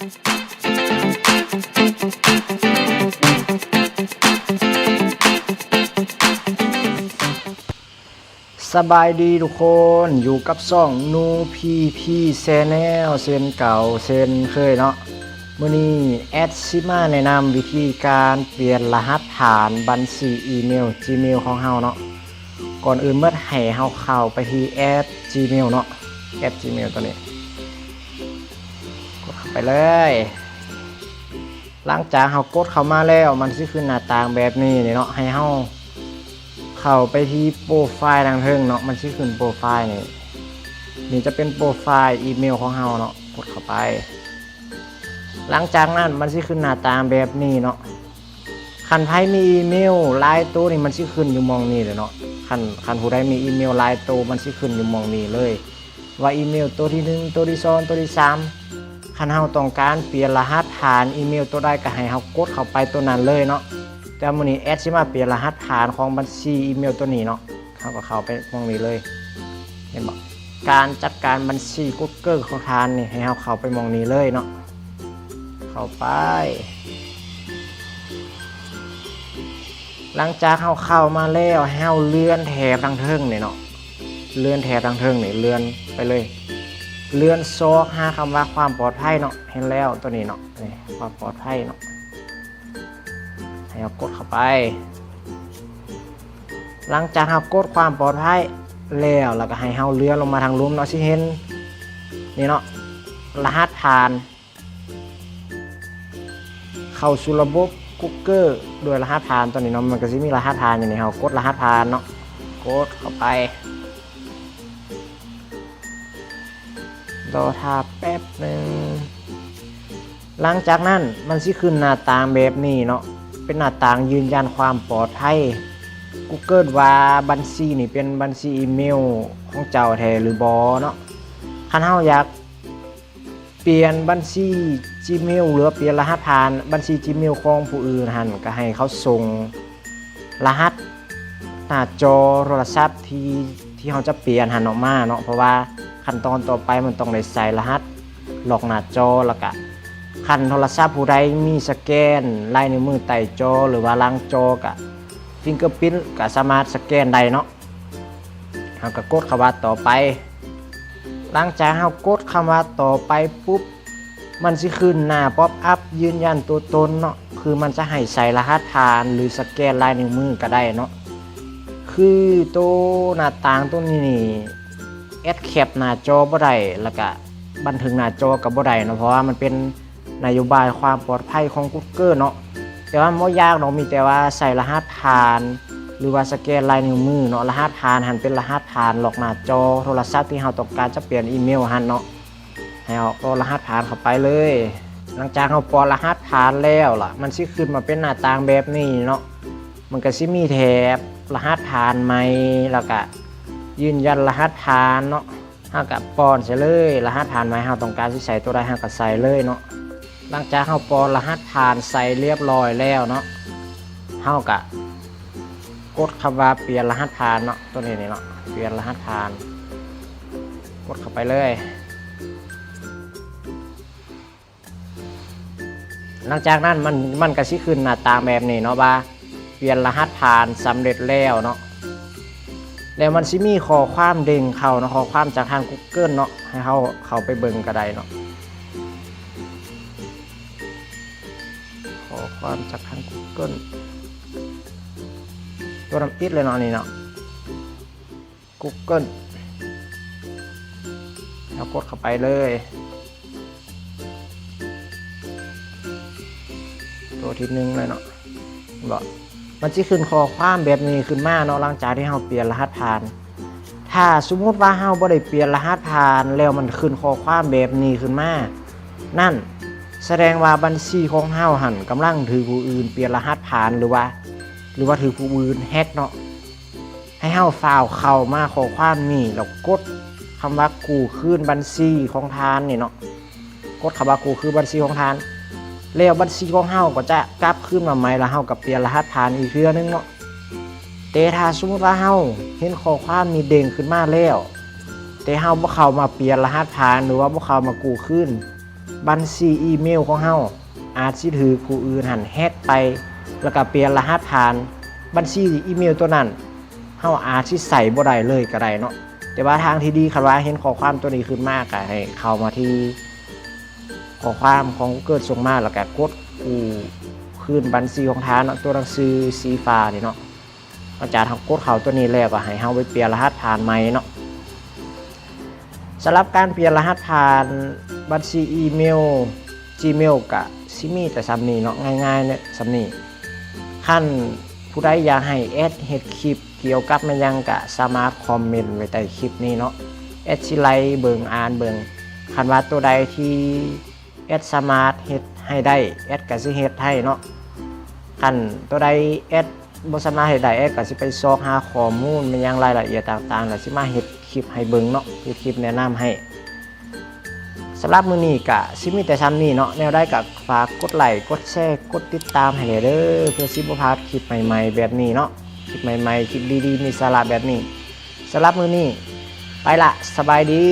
สบายดีทุกคนอยู่กับซ่องนูพีพีแซนแนลเซนเก่าเซนเคยเนาะมื่อนี้แอดซิมาแนะนำวิธีการเปลี่ยนรหัสฐานบัญชีอีเมล Gmail ของเฮาเนาะก่อนอื่นเมื่อให้เฮาเข้าไปที่แอด Gmail เนาะแอด Gmail ตัวนี้ ไปเลยหลังจากเฮากดเข้ามาแล้วมันสิขึ้นหน้าต่างแบบนี้นี่เนาะให้เฮาเข้าไปที่โปรไฟล์ทางเทิงเนาะมันชื่อขึ้นโปรไฟล์นี่นี่จะเป็นโปรไฟล์อีเมลของเราเนาะกดเข้าไป หลังจากนั้นมันสิขึ้นหน้าต่างแบบนี้เนาะคันไพ่มีอีเมลไลน์ตัวนี่มันสิขึ้นอยู่มองนี้เลยเนาะคันคันผู้ใดมีอีเมลไลน์ตัวมันสิขึ้นอยู่มองนี้เลย ว่าอีเมลตัวที่หนึ่งตัวที่สองตัวที่สาม คันเฮาต้องการเปลี่ยนรหัสฐานอีเมลตัวใดก็ให้เฮากดเข้าไปตัวนั้นเลยเนาะแต่มื้อนี้แอดสิมาเปลี่ยนรหัสฐานของบัญชีอีเมลตัวนี้เนาะเขาก็เข้าไปตรงนี้เลยเห็นบอการจัดการบัญชี Google ของทานนี่ให้เราเข้าไปมองนี้เลยเนาะเข้าไป หลังจากเราเข้ามาแล้วเราเลื่อนแถบทางเทิงนี่เนาะเลื่อนแถบทางเทิงนี่เลื่อนไปเลย เลื่อนซอกหาคำว่าความปลอดภัยเนาะเห็นแล้วตัวนี้เนาะนี่ความปลอดภัยเนาะให้เรากดเข้าไป หลังจากเรากดความปลอดภัยแล้วเราก็ให้เราเลื่อนลงมาทางลุ่มเนาะสิเห็นนี่เนาะรหัสผ่าน เข้าสู่ระบบ Google ด้วยรหัสผ่านตัวนี้เนาะมันก็จะมีรหัสผ่านอยู่ในเรากดรหัสผ่านเนาะกดเข้าไป รอท่าแป๊บหนึ่งหลังจากนั้นมันสิขึ้นหน้าต่างแบบนี้เนาะเป็นหน้าต่างยืนยันความปลอดภัย Google ว่าบัญชีนี่เป็นบัญชีอีเมลของเจ้าแท้หรือบอเนาะคันเฮาอยากเปลี่ยนบัญชี Gmail หรือเปลี่ยนรหัสผ่านบัญชี Gmail ของผู้อื่นหันก็ให้เขาส่งรหัสหน้าจอโทรศัพท์ที่ที่เขาจะเปลี่ยนหันออกมาเนาะเพราะว่า ขั้นตอนต่อไปมันต้องได้ใส่รหัสหลอกหน้าจอแล้วก็คันโทรศัพท์ผู้ใดมีสแกนลายนิ้วมือไต่จอหรือว่าล้างจอกะฟิงเกอร์พิ้นก็สามารถสแกนได้เนาะเราก็กดคำว่าต่อไป หลังจากเรากดคำว่าต่อไปปุ๊บมันสิขึ้นหน้าป๊อปอัพยืนยันตัวตนเนาะคือมันจะให้ใส่รหัสผ่านหรือสแกนลายนิ้วมือก็ได้เนาะคือตัวหน้าต่างตัวนี้นี่ แอดแคปหน้าจอบ่ได้แล้วก็บันทึกหน้าจอกับบ่ได้เนาะเพราะว่ามันเป็นนโยบายความปลอดภัยของ Google เนาะแต่ว่าไม่ยากเนาะมีแต่ว่าใส่รหัสผ่าน หรือว่าสแกนลายนิ้วมือเนาะรหัสผ่านหันเป็นรหัสผ่านหลอกหน้าจอโทรศัพท์ที่เราต้องการจะเปลี่ยนอีเมลหันเนาะให้เอาก็รหัสผ่านเข้าไปเลย หลังจากเราปอรหัสผ่านแล้วล่ะ มันสิขึ้นมาเป็นหน้าต่างแบบนี้เนาะมันก็สิมีแถบรหัสผ่านใหม่แล้วก็ ยืนยันรหัสผ่านเนาะเฮากับปอนใส่เลย รหัสผ่านใหม่เฮาต้องการสิใส่ตัวใดเฮาก็ใส่เลยเนาะหลังจากเฮาปอนรหัสผ่านใส่เรียบร้อยแล้วเนาะเฮากะกดคำว่าเปลี่ยนรหัสผ่านเนาะตัวนี้นี่เนาะเปลี่ยนรหัสผ่าน กดเข้าไปเลย หลังจากนั้นมันมันก็สิขึ้นหน้าตาแบบนี้เนาะว่าเปลี่ยนรหัสผ่านสำเร็จแล้วเนาะ แล้วมันสิมีขอความเด้งเขาเนาะขอความจากทาง Google เนาะให้เขาเขาไปเบิ่งก็ได้เนาะขอความจากทาง Google ตัวน้ำอิดเลยเนาะนี่เนาะ Google แล้วกดเข้าไปเลยตัวที่หนึ่งเลยเนาะบอก มันจะขึ้นข้อความแบบนี้ขึ้นมาเนาะหลังจากที่เราเปลี่ยนรหัสผ่าน ถ้าสมมุติว่าเราบ่ได้เปลี่ยนรหัสผ่าน แล้วมันขึ้นข้อความแบบนี้ขึ้นมา นั่นแสดงว่าบัญชีของเฮาหันกำลังถือผู้อื่นเปลี่ยนรหัสผ่านหรือว่า หรือว่าถือผู้อื่นแฮกเนาะให้เฮาฟาวเข้ามาขอความนี่แล้วกดคำว่ากูคืนบัญชีของทานนี่เนาะกดคำว่ากูคือบัญชีของทาน แล้วบัญชีของเฮาก็จะกลับคืนมาใหม่แล้วเฮากับเปลี่ยนรหัสผ่านอีกเทื่อนึงเนาะแต่ถ้าสมมติว่าเฮาเห็นข้อความมีเด้งขึ้นมาแล้ว แต่เฮาบ่เข้ามาเปลี่ยนรหัสผ่านหรือว่าบ่เข้ามากูคืนบัญชีอีเมลของเฮาอาจสิถือผู้อื่นหันแฮกไป แล้วก็เปลี่ยนรหัสผ่าน บัญชีอีเมลตัวนั้นเฮาอาจสิใส่บ่ได้เลยก็ได้เนาะแต่ว่าทางที่ดีคันว่าเห็นข้อความตัวนี้ขึ้นมากก็ให้เข้ามาที่ ข้อความของ Google ส่งมาแล้วก็กดกูคืนบัญชีของทานเนาะตัวหนังสือสีฟ้านี่เนาะหลังจากทางกดเขาตัวนี้แล้วก็ให้เฮาไปเปลี่ยนรหัสผ่านใหม่เนาะสำหรับการเปลี่ยนรหัสผ่านบัญชีอีเมล Gmail กับซิมีแต่ซ้ำนี้เนาะง่ายๆเนี่ยซ้ำนี้ขั้นผู้ใดอยากให้แอดเฮ็ดคลิปเกี่ยวกับมันยังกะสามารถคอมเมนต์ไว้ใต้คลิปนี้เนาะแอดสิไลเบิงอ่านเบิงคันว่าตัวใดที่ แอดสมารถเฮ็ดให้ได้แอดก็สิเฮ็ดให้เนาะคันตัวใดแอดบ่สามารถเฮ็ดได้แอดก็สิไปซอกหาข้อมูลมันยังรายละเอียดต่างๆแล้วสิมาเฮ็ดคลิปให้เบิ่งเนาะเฮ็ดคลิปแนะนำให้สำหรับมือนี้ก็สิมีแต่ซ้ำนี้เนาะแนวได้ก็ฝากกดไลค์กดแชร์กดติดตามให้เด้อเพื่อสิบ่พลาดคลิปใหม่ๆ แบบนี้เนาะคลิปใหม่ๆคลิปดีๆมีสาระแบบนี้สำหรับมือนี้ไปละสบายดี